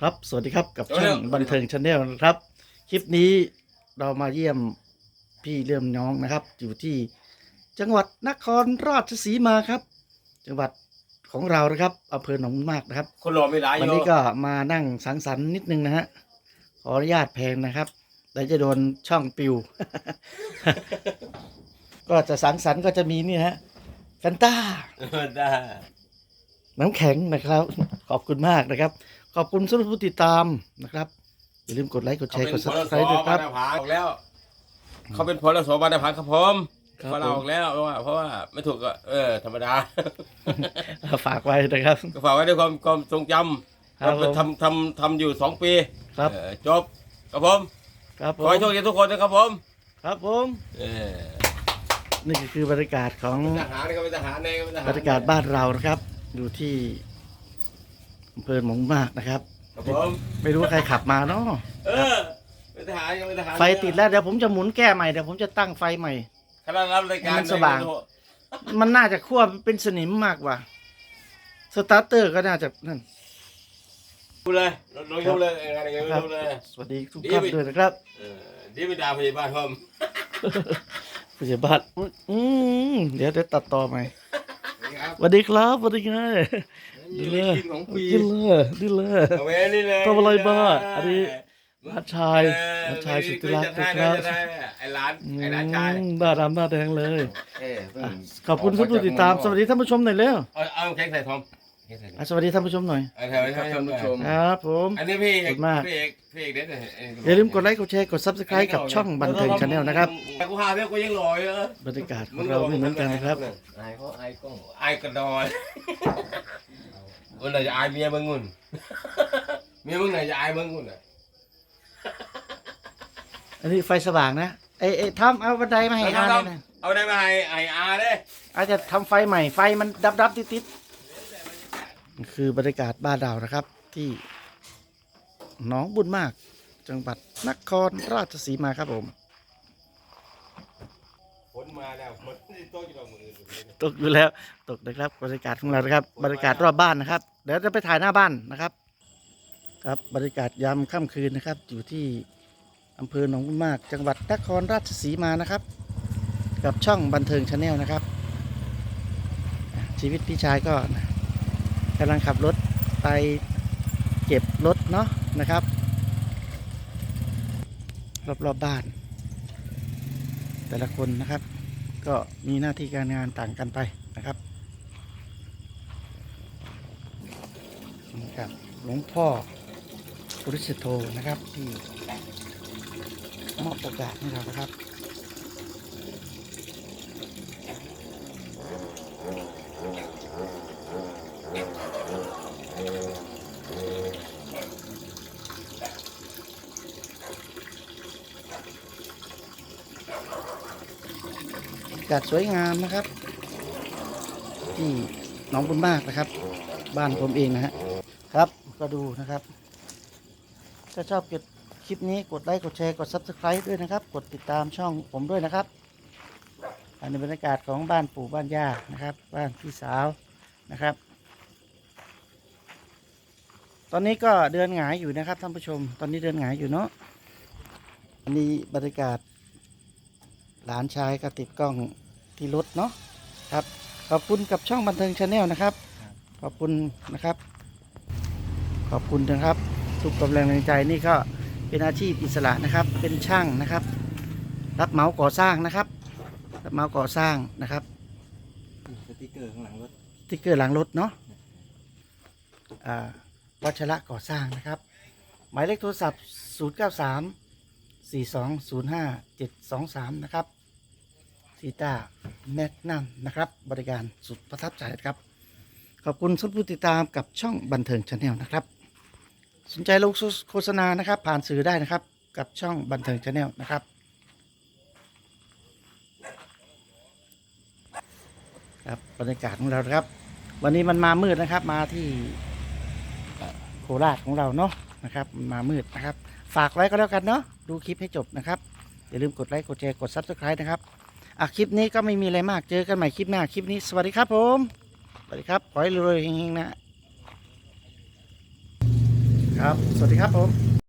ครับ สวัสดีครับกับสวัสดีช่คอรับงบันเทิงชาแนลนะครับ คลิปนี้เรามาเยี่ยมพี่เลื่อมน้องนะครับ อยู่ที่จังหวัดนครราชสีมาครับ จังหวัดของเรานะครับอำเภอหนองมากนะครับ คนรอไม่ร้ายวันโยนี้ก็มานั่งสังสรรค์นิดนึงนะฮะขออนุญาตแพงนะครับแต่จะโดนช่องปิว ก็จะสังสรรค์ก็จะมีนี่ฮะแฟนต้าได้น้ำแข็งนะครับ ขอบคุณมากนะครับ ขอบคุณสำหรับผู้ติดตามนะครับ อย่าลืมกดไลค์กดแชร์กดซับสไครต์ด้วยครับบานผาออกแล้ว เขาเป็นพลสบานผาครับผมครับพอเราออกแล้วเพราะว่าเพราะว่าไม่ถูกก็เออ ธรรมดาฝากไว้นะครับก็ฝากไว้ด้วยความความทรงจำครับผมทำทำทำอยู่สองปีครับเออจบครับผมครับผขอให้มโชคดีทุกคนนะครับผม ครับผมเออนี่ก็คือบรรยากาศของทหารนี่ก็เป็นทหารในก็เป็นทหารบรรยากาศบ้านเรานะครับ อยู่ที่อำ เภอหมองมากนะครับ ครับผมไม่รู้ว่าใครขับมาเนาะเออเป็นทหารก็เป็นทหารไฟติดแล้วเดี๋ยวผมจะหมุนแก้ใหม่เดี๋ยวผมจะตั้งไฟใหม่ คณะรับรายการให้มันสว่าง มันน่าจะควบเป็นสนิมมากกว่า สตาร์เตอร์ก็น่าจะนั่นดูเลยลงยูเลยงานยังไงครับดูเลยสวัสดีทุกท่านด้วยนะครับเออดีไม่ด่าพยาบาลผมผู้ใหญ่บ้านอืมเดี๋ยวเดี๋ยวตัดต่อใหม่ครับสวัสดีครับสวัสดีครับ มีเรื่องกินของฟรีกินเลยดิเลยเอาไว้นี่เลยทำอะไรบ้างอันนี้น้าชายเออน้าชายสุดที่รักจะนะได้ครับจะได้ไอ้ร้านอืไอ้ร้านชายมหน้าดำหน้าแดงเลยเออเพิ่งอะขอบคุณทุกผู้ติดตามสวัสดีท่านผู้ชมหน่อยเร็วเอาเอาแข็งใส่ทอมแข็งใส่ทอมอะสวัสดีท่านผู้ชมหน่อยเอาเถอะท่านผู้ชมครับผมอันนี้พี่เอขอบกคุณมากพี่เอกพี่เอกเด็ดเลยอย่าลืมกดไลค์กดแชร์กด subscribe กับช่องบันเทิงชาแนลนะครับแต่กูหาเรื่องกูยังลอยเออบรรยากาศของเราไม่เหมือนกันนะครับไอ้เขาไอ้ก็ไอ้กระดอย วันไหนจะอายเมียมึงงุ่นเมียมึงไหนจะอายมึงงุ่นอะอันนี้ไฟสว่างนะเอ้ยเอ้ยทำเอาบันไดมาให้อาเลยนะเอาได้มาให้ให้อาเด้อาจจะทำไฟใหม่ไฟมันดับดับติดติดนี่คือบรรยากาศบ้านเรานะครับ ที่หนองบุญมาก จังหวัดนครราชสีมาครับผมฝน มาแล้วฝนโต๊ะอยู่ตรงมือตกอยู่แล้วตกนะครับบรรยากาศของเรานะครับบรรยากาศรอบบ้านนะครับ เดี๋ยวจะไปถ่ายหน้าบ้านนะครับ ครับบรรยากาศยามค่ำคืนนะครับ อยู่ที่อำเภอหนองบุญมากจังหวัดนครราชสีมานะครับ กับช่องบันเทิงชาแนลนะครับ ชีวิตพี่ชายก็กำลังขับรถไปเก็บรถเนาะนะครับ รอบๆบบ้าน แต่ละคนนะครับ ก็มีหน้าที่การงานต่างกันไปนะครับนี่ครับหลวงพ่อปุริสโธนะครับที่มอบโอกาสให้เรานะครับ กาศสวยงามนะครับ ที่หนองบุญมากนะครับ บ้านผมเองนะฮะครับก็ดูนะครับ ถ้าชอบเก็บคลิปนี้กดไลค์กดแชร์กด subscribe ด้วยนะครับ กดติดตามช่องผมด้วยนะครับอันนี้บรรยากาศของบ้านปู่บ้านย่านะครับ บ้านพี่สาวนะครับ ตอนนี้ก็เดือนหงายอยู่นะครับท่านผู้ชม ตอนนี้เดือนหงายอยู่เนาะอันนี้บรรยากาศ หลานชายก็ติดกล้องที่รถเนาะครับ ขอบคุณกับช่องบันเทิงชาแนลนะครับ ขอบคุณนะครับ ขอบคุณนะครับทุกกำลังใจนี่ก็เป็นอาชีพอิสระนะครับ เป็นช่างนะครับ รับเหมาก่อสร้างนะครับ รับเหมาก่อสร้างนะครับสติกเกอร์ข้างหลังรถสติ๊กเกอร์หลังรถเนาะอ่าวัชระก่อสร้างนะครับ หมายเลขโทรศัพท์ 0 9 3 4 2 0 5 7 2 3 นะครับ ซีตาแมกนัมนะครับ บริการสุดประทับใจครับ ขอบคุณทุกผู้ติดตามกับช่องบันเทิงชาแนลนะครับ สนใจลงโฆษณานะครับ ผ่านสื่อได้นะครับ กับช่องบันเทิงชาแนลนะครับ ครับบรรยากาศของเราครับ วันนี้มันมามืดนะครับ มาที่โคราชของเราเนาะนะครับมันมามืดนะครับ ฝากไว้ก็แล้วกันเนาะดูคลิปให้จบนะครับอย่าลืมกดไลค์กดแชร์กด subscribe นะครับ อะคลิปนี้ก็ไม่มีอะไรมากเจอกันใหม่คลิปหน้าคลิปนี้สวัสดีครับผมสวัสดีครับขอให้รวยๆเฮงๆนะครับครับสวัสดีครับผม